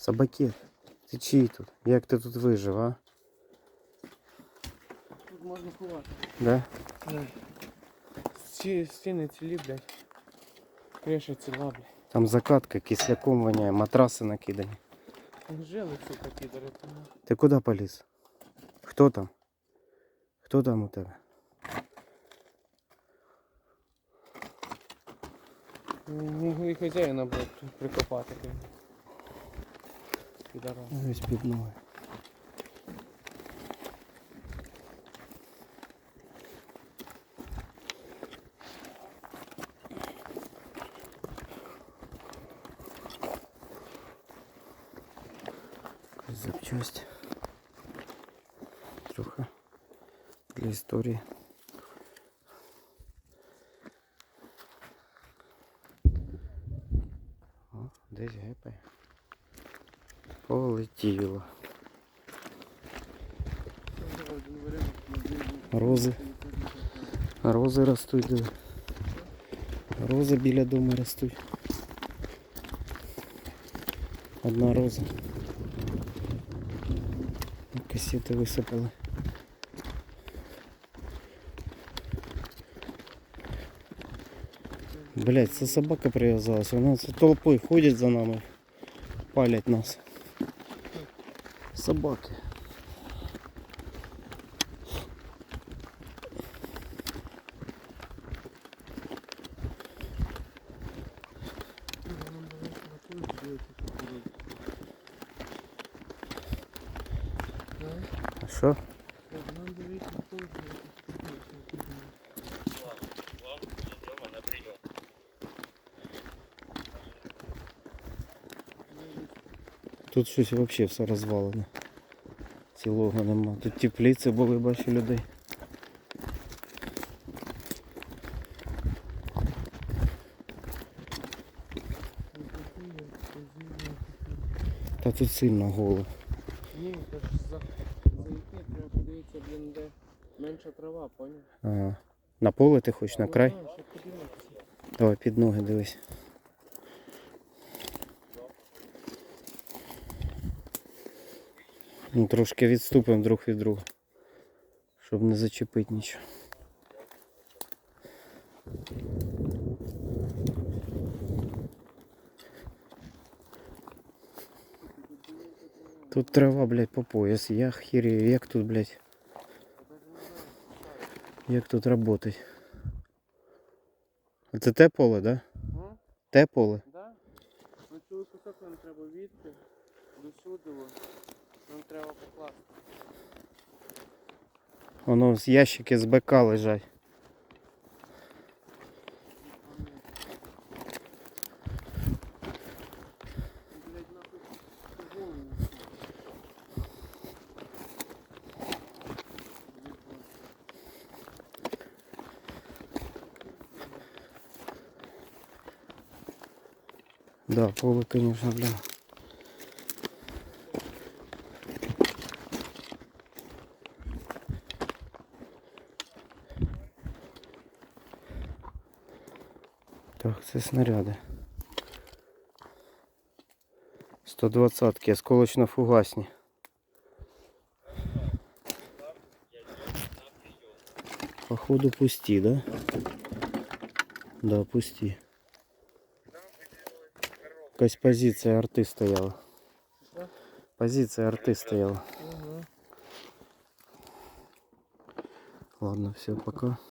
Собаки, ти чий тут? Як ти тут вижив, а? Тут можна ховати. Да? Ці стіни цілі, блядь. Криша ціла, блядь. Там закатка, кисляком воняє, матраси накидані. Там жили, сука, підери. тому. Ти куди поліз? Хто там? Хто там у тебе? Міг і хазяїна, блядь, тут прикопати. блядь. Підарас. Ось під ноги. Якась запчасть. Трохи для історії. О, десь гепає. Полетіло. Рози. Рози ростуть. Рози біля дому ростуть. Одна роза. Касети висипали. Блять, це собака прив'язалась. Вона це толпою ходить за нами. Палять нас. Собаки. А що? Тут щось взагалі все розвалене. Цілого нема. Тут теплиці були, бачу людей. Та тут сильно голо. Ні, це ж за, за треба подивитися, блін, де менша трава, поняв? Ага. На поле ти хочеш, на край? Ну. Давай під ноги дивись. Ну, трошки відступимо друг від друга. Щоб не зачепити нічого. Тут трава, блядь, по пояс. Я хірію, як тут, блядь. Як тут работать? Це те поле, да? Те поле? Да? Оцю кусок нам треба відти, до сюди, о. Нам треба покласти. Воно з ящики з БК лежать. Да, поле, конечно, бля. Так, це снаряди. 120-ки, осколочно-фугасні. Походу пусті, да? Да, пусті. Якась позиція арти стояла. Що? Позиція арти стояла. Угу. Ладно, все, пока.